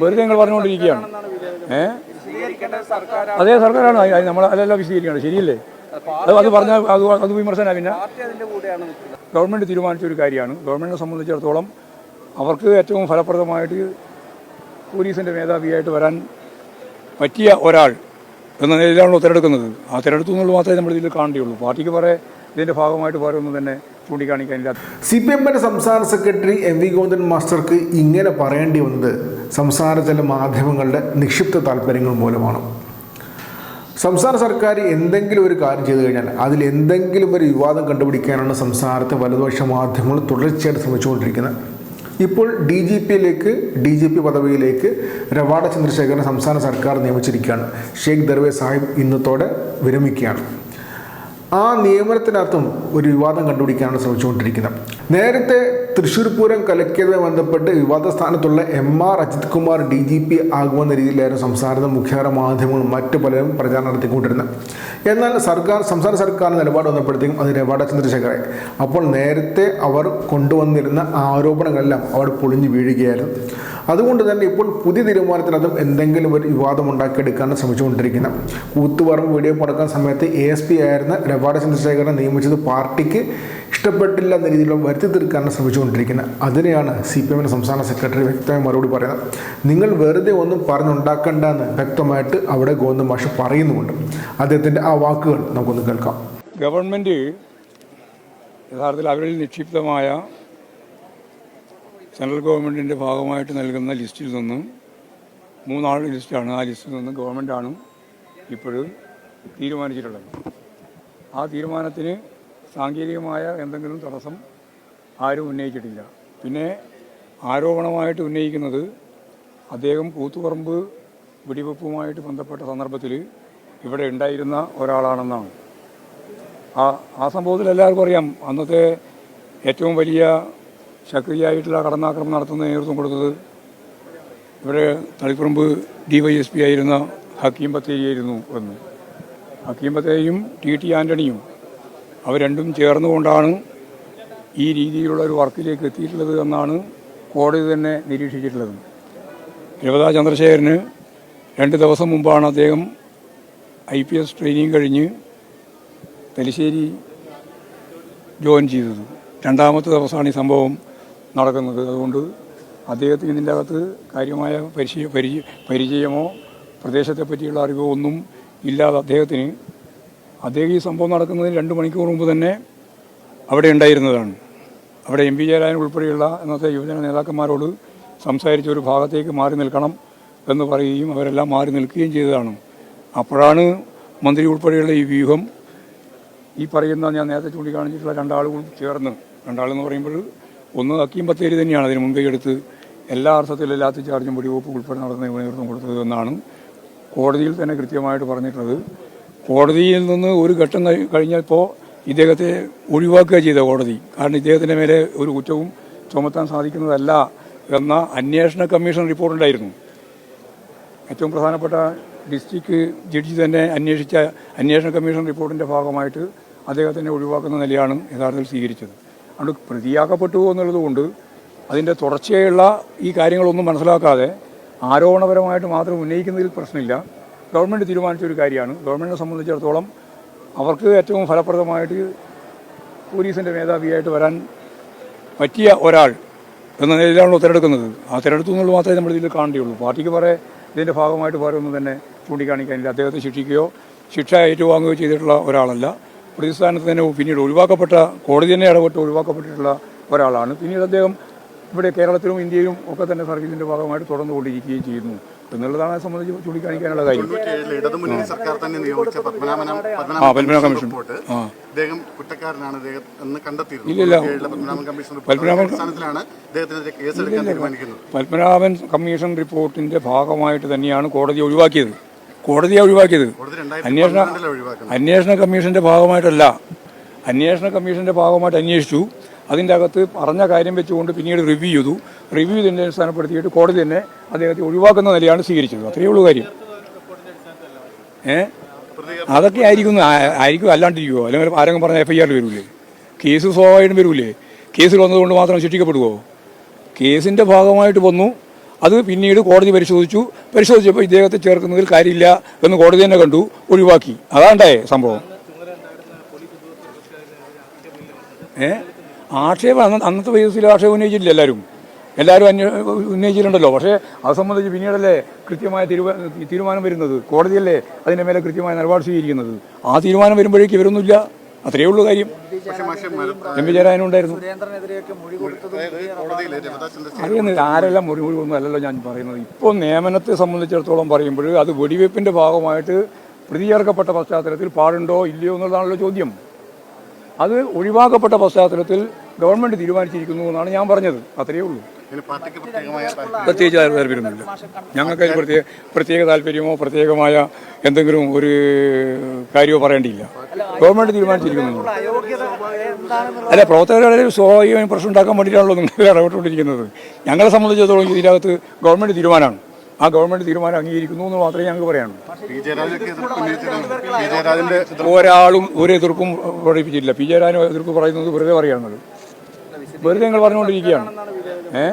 വെറുതെ ഞങ്ങൾ പറഞ്ഞുകൊണ്ടിരിക്കുകയാണ്. ഏ? അതേ സർക്കാരാണ്. അത് നമ്മൾ അതെല്ലാം വിശദീകരിക്കണം. ശരിയല്ലേ? അത് അത് പറഞ്ഞാൽ അത് അത് വിമർശന പിന്നെ ഗവൺമെന്റ് തീരുമാനിച്ച ഒരു കാര്യമാണ്. ഗവൺമെന്റിനെ സംബന്ധിച്ചിടത്തോളം അവർക്ക് ഏറ്റവും ഫലപ്രദമായിട്ട് പോലീസിന്റെ മേധാവിയായിട്ട് വരാൻ പറ്റിയ ഒരാൾ എന്ന നിലയിലാണല്ലോ തിരഞ്ഞെടുക്കുന്നത് ആ തിരഞ്ഞെടുത്തു എന്നുള്ളത് മാത്രമേ നമ്മൾ ഇതിൽ കാണേണ്ടിയുള്ളൂ പാർട്ടിക്ക് പറയെ ഇതിന്റെ ഭാഗമായിട്ട് ഒന്നും തന്നെ ചൂണ്ടിക്കാണിക്കാനില്ല സി പി എമ്മിന്റെ സംസ്ഥാന സെക്രട്ടറി എം വി ഗോവിന്ദൻ മാസ്റ്റർക്ക് ഇങ്ങനെ പറയേണ്ടി വന്നത്. സംസ്ഥാന ചില മാധ്യമങ്ങളുടെ നിക്ഷിപ്ത താല്പര്യങ്ങൾ മൂലമാണ്. സംസ്ഥാന സർക്കാർ എന്തെങ്കിലും ഒരു കാര്യം ചെയ്തു കഴിഞ്ഞാൽ അതിൽ എന്തെങ്കിലും ഒരു വിവാദം കണ്ടുപിടിക്കാനാണ് സംസ്ഥാനത്തെ വലതുപക്ഷ മാധ്യമങ്ങൾ തുടർച്ചയായിട്ട് ശ്രമിച്ചുകൊണ്ടിരിക്കുന്നത്. ഇപ്പോൾ ഡി ജി പിയിലേക്ക് ഡി ജി പി പദവിയിലേക്ക് രവാഡ ചന്ദ്രശേഖരനെ സംസ്ഥാന സർക്കാർ നിയമിച്ചിരിക്കുകയാണ്. ഷെയ്ഖ് ദർവേ സാഹിബ് ഇന്നത്തോടെ വിരമിക്കുകയാണ്. ആ നിയമനത്തിനകത്തും ഒരു വിവാദം കണ്ടുപിടിക്കാനാണ് ശ്രമിച്ചുകൊണ്ടിരിക്കുന്നത്. നേരത്തെ തൃശ്ശൂർ പൂരം കലക്കിയതുമായി ബന്ധപ്പെട്ട് വിവാദ സ്ഥാനത്തുള്ള M R Ajith Kumar D G P ആകുമെന്ന രീതിയിലായിരുന്നു സംസ്ഥാനത്ത് മുഖ്യധാര മാധ്യമങ്ങളും മറ്റു പലരും പ്രചാരണം നടത്തിക്കൊണ്ടിരുന്നത്. എന്നാൽ സർക്കാർ സംസ്ഥാന സർക്കാർ നിലപാട് വന്നപ്പോഴത്തേക്കും അത് രവാഡ ചന്ദ്രശേഖരായി അപ്പോൾ നേരത്തെ അവർ കൊണ്ടുവന്നിരുന്ന ആരോപണങ്ങളെല്ലാം അവിടെ പൊളിഞ്ഞു വീഴുകയായിരുന്നു. അതുകൊണ്ട് തന്നെ ഇപ്പോൾ പുതിയ തീരുമാനത്തിനകത്തും എന്തെങ്കിലും ഒരു വിവാദം ഉണ്ടാക്കിയെടുക്കാനാണ് ശ്രമിച്ചുകൊണ്ടിരിക്കുന്നത്. കൂത്തുപറമ്പ് വീഡിയോ പടക്കുന്ന സമയത്ത് എ എസ് പി ആയിരുന്ന രവാഡ ചന്ദ്രശേഖരനെ നിയമിച്ചത് പാർട്ടിക്ക് ഇഷ്ടപ്പെട്ടില്ല എന്ന രീതിയിൽ വരുത്തി തീർക്കാനാണ് ശ്രമിച്ചുകൊണ്ടിരിക്കുന്നത്. അതിനെയാണ് സി പി എമ്മിന്റെ സംസ്ഥാന സെക്രട്ടറി വ്യക്തമായി മറുപടി പറയുന്നത്. നിങ്ങൾ വെറുതെ ഒന്നും പറഞ്ഞുണ്ടാക്കണ്ട എന്ന് വ്യക്തമായിട്ട് അവിടെ ഗോവിന്ദ മാഷ് പറയുന്നുമുണ്ട്. അദ്ദേഹത്തിന്റെ ആ വാക്കുകൾ നമുക്കൊന്ന് കേൾക്കാം. ഗവൺമെന്റ് യഥാർത്ഥത്തിൽ അവരിൽ നിക്ഷിപ്തമായ സെൻട്രൽ ഗവൺമെന്റിന്റെ ഭാഗമായിട്ട് നൽകുന്ന ലിസ്റ്റിൽ നിന്നും മൂന്നാൾ ലിസ്റ്റാണ്. ആ ലിസ്റ്റിൽ നിന്ന് ഗവൺമെന്റാണ് ഇപ്പോഴും തീരുമാനിച്ചിട്ടുള്ളത്. ആ തീരുമാനത്തിന് സാങ്കേതികമായ എന്തെങ്കിലും തടസ്സം ആരും ഉന്നയിച്ചിട്ടില്ല. പിന്നെ ആരോപണമായിട്ട് ഉന്നയിക്കുന്നത് അദ്ദേഹം കൂത്തുപറമ്പ് വെടിവെപ്പുമായിട്ട് ബന്ധപ്പെട്ട സന്ദർഭത്തിൽ ഇവിടെ ഉണ്ടായിരുന്ന ഒരാളാണെന്നാണ്. ആ ആ സംഭവത്തിൽ എല്ലാവർക്കും അറിയാം. അന്നത്തെ ഏറ്റവും വലിയ ശക്തിയായിട്ടുള്ള കടന്നാക്രമണം നടത്തുന്ന നേതൃത്വം കൊടുത്തത് ഇവിടെ Taliparamba D Y S P ആയിരുന്ന ഹക്കീം ബത്തേരിയായിരുന്നു എന്ന്. ഹക്കീം ബത്തേരിയും ടി ടി ആന്റണിയും അവർ രണ്ടും ചേർന്നുകൊണ്ടാണ് ഈ രീതിയിലുള്ള ഒരു വർക്കിലേക്ക് എത്തിയിട്ടുള്ളത് എന്നാണ് കോടതി തന്നെ നിരീക്ഷിച്ചിട്ടുള്ളത്. രവതാ ചന്ദ്രശേഖരന് രണ്ട് ദിവസം മുമ്പാണ് അദ്ദേഹം ഐ പി എസ് ട്രെയിനിങ് കഴിഞ്ഞ് തലശ്ശേരി ജോയിൻ ചെയ്തത്. രണ്ടാമത്തെ ദിവസമാണ് ഈ സംഭവം നടക്കുന്നത്. അതുകൊണ്ട് അദ്ദേഹത്തിന് ഇതിന്റെ അകത്ത് കാര്യമായ പരിചയ പരിചയ പരിചയമോ പ്രദേശത്തെ പറ്റിയുള്ള അറിവോ ഒന്നും ഇല്ലാതെ അദ്ദേഹത്തിന് അദ്ദേഹം ഈ സംഭവം നടക്കുന്നതിന് രണ്ട് മണിക്കൂർ മുമ്പ് തന്നെ അവിടെ ഉണ്ടായിരുന്നതാണ്. അവിടെ എം പി ജയരാജൻ ഉൾപ്പെടെയുള്ള ഇന്നത്തെ യുവജന നേതാക്കന്മാരോട് സംസാരിച്ച് ഒരു ഭാഗത്തേക്ക് മാറി നിൽക്കണം എന്ന് പറയുകയും അവരെല്ലാം മാറി നിൽക്കുകയും ചെയ്തതാണ്. അപ്പോഴാണ് മന്ത്രി ഉൾപ്പെടെയുള്ള ഈ വ്യൂഹം ഈ പറയുന്ന ഞാൻ നേരത്തെ ചൂണ്ടിക്കാണിച്ചിട്ടുള്ള രണ്ടാളുകളും ചേർന്ന് രണ്ടാളെന്ന് പറയുമ്പോൾ ഒന്ന് അക്കീം ബത്തേരി തന്നെയാണ് അതിന് മുൻകൈ എടുത്ത് എല്ലാ അർത്ഥത്തിലും ലാത്തി ചാർജും വെടിവെപ്പ് ഉൾപ്പെടെ നടന്ന നേതൃത്വം കൊടുത്തത് എന്നാണ് കോടതിയിൽ തന്നെ കൃത്യമായിട്ട് പറഞ്ഞിട്ടുള്ളത്. കോടതിയിൽ നിന്ന് ഒരു ഘട്ടം കഴിഞ്ഞപ്പോൾ ഇദ്ദേഹത്തെ ഒഴിവാക്കുക ചെയ്ത കോടതി. കാരണം ഇദ്ദേഹത്തിന്റെ മേലെ ഒരു കുറ്റവും ചുമത്താൻ സാധിക്കുന്നതല്ല എന്ന അന്വേഷണ കമ്മീഷൻ റിപ്പോർട്ടുണ്ടായിരുന്നു ഏറ്റവും പ്രധാനപ്പെട്ട ഡിസ്ട്രിക്ട് ജഡ്ജി തന്നെ അന്വേഷിച്ച അന്വേഷണ കമ്മീഷൻ റിപ്പോർട്ടിന്റെ ഭാഗമായിട്ട് അദ്ദേഹത്തിനെ ഒഴിവാക്കുന്ന നിലയാണ് യഥാർത്ഥത്തിൽ സ്വീകരിച്ചത്. അതുകൊണ്ട് പ്രതിയാക്കപ്പെട്ടു എന്നുള്ളതുകൊണ്ട് അതിന്റെ തുടർച്ചയായുള്ള ഈ കാര്യങ്ങളൊന്നും മനസ്സിലാക്കാതെ ആരോപണപരമായിട്ട് മാത്രം ഉന്നയിക്കുന്നതിൽ പ്രശ്നമില്ല. ഗവൺമെന്റ് തീരുമാനിച്ച ഒരു കാര്യമാണ്. ഗവൺമെന്റിനെ സംബന്ധിച്ചിടത്തോളം അവർക്ക് ഏറ്റവും ഫലപ്രദമായിട്ട് പോലീസിന്റെ മേധാവിയായിട്ട് വരാൻ പറ്റിയ ഒരാൾ എന്ന നിലയിലാണല്ലോ തിരഞ്ഞെടുക്കുന്നത് ആ തിരഞ്ഞെടുത്തു എന്നുള്ളത് മാത്രമേ നമ്മൾ ഇതിൽ കാണേണ്ടിയുള്ളൂ പാർട്ടിക്ക് പറയെ ഇതിന്റെ ഭാഗമായിട്ട് ഒന്നും തന്നെ ചൂണ്ടിക്കാണിക്കാനില്ല അദ്ദേഹത്തെ ശിക്ഷിക്കുകയോ ശിക്ഷ ഏറ്റുവാങ്ങുകയോ ചെയ്തിട്ടുള്ള ഒരാളല്ല. പ്രതിസ്ഥാനത്ത് തന്നെ പിന്നീട് ഒഴിവാക്കപ്പെട്ട കോടതി തന്നെ ഇടപെട്ട് ഒഴിവാക്കപ്പെട്ടിട്ടുള്ള ഒരാളാണ്. പിന്നീട് അദ്ദേഹം ഇവിടെ കേരളത്തിലും ഇന്ത്യയിലും ഒക്കെ തന്നെ സർവീസിന്റെ ഭാഗമായിട്ട് തുടർന്നു തുടർന്നുകൊണ്ടിരിക്കുകയും ചെയ്യുന്നു. എന്നുള്ളതാണ് സംബന്ധിച്ച് ചൂണ്ടിക്കാണിക്കാനുള്ള കാര്യം. ഇടതുമുന്നണി സർക്കാർ തന്നെ നിയോഗിച്ച പത്മനാഭൻ കമ്മീഷൻ. ഇദ്ദേഹം കുറ്റക്കാരനാണ്. എന്ന് കണ്ടെത്തിയിരുന്നു. പത്മനാഭൻ കമ്മീഷൻ പത്മനാഭൻ- കമ്മീഷൻ റിപ്പോർട്ടിന്റെ ഭാഗമായിട്ട് തന്നെയാണ് കോടതി ഒഴിവാക്കിയത്. കോടതിയെ ഒഴിവാക്കിയത്. അന്വേഷണ അന്വേഷണ കമ്മീഷന്റെ ഭാഗമായിട്ടല്ല. അന്വേഷണ കമ്മീഷന്റെ ഭാഗമായിട്ട് അന്വേഷിച്ചു. അതിന്റെ അകത്ത് പറഞ്ഞ കാര്യം വെച്ചുകൊണ്ട് പിന്നീട് റിവ്യൂ ചെയ്തു. റിവ്യൂ ഇതിനെ അടിസ്ഥാനപ്പെടുത്തിയിട്ട് കോടതി തന്നെ അദ്ദേഹത്തെ ഒഴിവാക്കുന്ന നിലയാണ് സ്വീകരിച്ചത്. അത്രയേ ഉള്ളൂ കാര്യം. ഏ? അതൊക്കെ ആയിരിക്കും ആയിരിക്കും. അല്ലാണ്ടിരിക്കുമോ അല്ലെങ്കിൽ ആരെങ്കിലും പറഞ്ഞ എഫ് ഐ ആർ വരൂലേ? കേസ് സ്വാഭാവികമായിട്ടും വരൂലേ? കേസിൽ വന്നതുകൊണ്ട് മാത്രം ശിക്ഷിക്കപ്പെടുമോ കേസിന്റെ ഭാഗമായിട്ട് വന്നു. അത് പിന്നീട് കോടതി പരിശോധിച്ചു. പരിശോധിച്ചപ്പോൾ ഇദ്ദേഹത്തെ ചേർക്കുന്നതിൽ കാര്യമില്ല എന്ന് കോടതി തന്നെ കണ്ടു. ഒഴിവാക്കി. അതാണ്ടായേ സംഭവം. ഏ? ആക്ഷേപം അന്ന അന്നത്തെ വയസ്സിൽ ആക്ഷേപം ഉന്നയിച്ചില്ല എല്ലാവരും. എല്ലാവരും അന്വേ ഉന്നയിച്ചിട്ടുണ്ടല്ലോ. പക്ഷേ അത് സംബന്ധിച്ച് പിന്നീടല്ലേ കൃത്യമായ തീരുമാനം വരുന്നത്. കോടതിയല്ലേ അതിന്റെ മേലെ കൃത്യമായ നിലപാട് സ്വീകരിക്കുന്നത്. ആ തീരുമാനം വരുമ്പോഴേക്ക് ഇവരൊന്നുമില്ല. അത്രയേ ഉള്ളൂ കാര്യം. എം വി ജയരാജനും ഉണ്ടായിരുന്നു. മൊഴി അറിയുന്നില്ല. ആരെല്ലാം മുറി കൊടുക്കുന്നു അല്ലല്ലോ ഞാൻ പറയുന്നത്. ഇപ്പോൾ നിയമനത്തെ സംബന്ധിച്ചിടത്തോളം പറയുമ്പോൾ അത് വെടിവെപ്പിന്റെ ഭാഗമായിട്ട് പ്രതി ചേർക്കപ്പെട്ട പശ്ചാത്തലത്തിൽ പാടുണ്ടോ ഇല്ലയോ എന്നുള്ളതാണല്ലോ ചോദ്യം. അത് ഒഴിവാക്കപ്പെട്ട പശ്ചാത്തലത്തിൽ ഗവൺമെന്റ് തീരുമാനിച്ചിരിക്കുന്നു എന്നാണ് ഞാൻ പറഞ്ഞത്. അത്രയേ ഉള്ളൂ. പ്രത്യേകിച്ച് താല്പര്യമൊന്നുമില്ല ഞങ്ങൾക്ക് അതിന് പ്രത്യേക പ്രത്യേക താല്പര്യമോ പ്രത്യേകമായ എന്തെങ്കിലും ഒരു കാര്യമോ പറയേണ്ടിയില്ല. ഗവൺമെന്റ് തീരുമാനിച്ചിരിക്കുന്നു. അല്ല പ്രവർത്തകരുടെ സ്വാഭാവികമായും പ്രശ്നം ഉണ്ടാക്കാൻ വേണ്ടിയിട്ടാണല്ലോ നിങ്ങൾ ഇടപെട്ടുകൊണ്ടിരിക്കുന്നത് ഞങ്ങളെ സംബന്ധിച്ചിടത്തോളം ഇതിനകത്ത് ഗവൺമെന്റ് തീരുമാനമാണ്. ആ ഗവൺമെന്റ് തീരുമാനം അംഗീകരിക്കുന്നു എന്ന് മാത്രമേ ഞങ്ങൾക്ക് പറയാനുള്ളൂ. ഒരാളും ഒരു എതിർപ്പും പ്രകടിപ്പിച്ചില്ല പി ജയരാജൻ എതിർപ്പ് പറയുന്നത് വെറുതെ പറയുന്നത് വെറുതെ നിങ്ങൾ പറഞ്ഞുകൊണ്ടിരിക്കുകയാണ്. ഏ?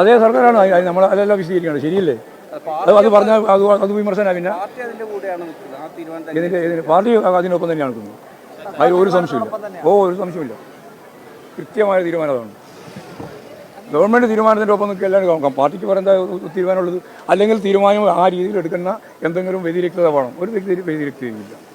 അതേ സർക്കാരാണ്. നമ്മൾ അതെല്ലാം വിശദീകരിക്കണം ശരിയല്ലേ? അത് പറഞ്ഞ പറഞ്ഞാൽ അത് അത് വിമർശന പിന്നെ പാർട്ടി ഇതിന്റെ അതിനൊപ്പം തന്നെയാണ് നിൽക്കുന്നത്. അതിൽ ഒരു സംശയമില്ല. ഓ ഒരു സംശയമില്ല. കൃത്യമായ തീരുമാനം അതാണ്. ഗവൺമെന്റ് തീരുമാനത്തിന്റെ ഒപ്പം നിൽക്കുക എല്ലാവരും നോക്കാം പാർട്ടിക്ക് പറയുന്ന തീരുമാനമുള്ളത്? അല്ലെങ്കിൽ തീരുമാനം ആ രീതിയിൽ എടുക്കുന്ന എന്തെങ്കിലും വ്യതിരിക്തത വേണം. ഒരു വ്യക്തി വ്യതിരിക്തതയില്ല.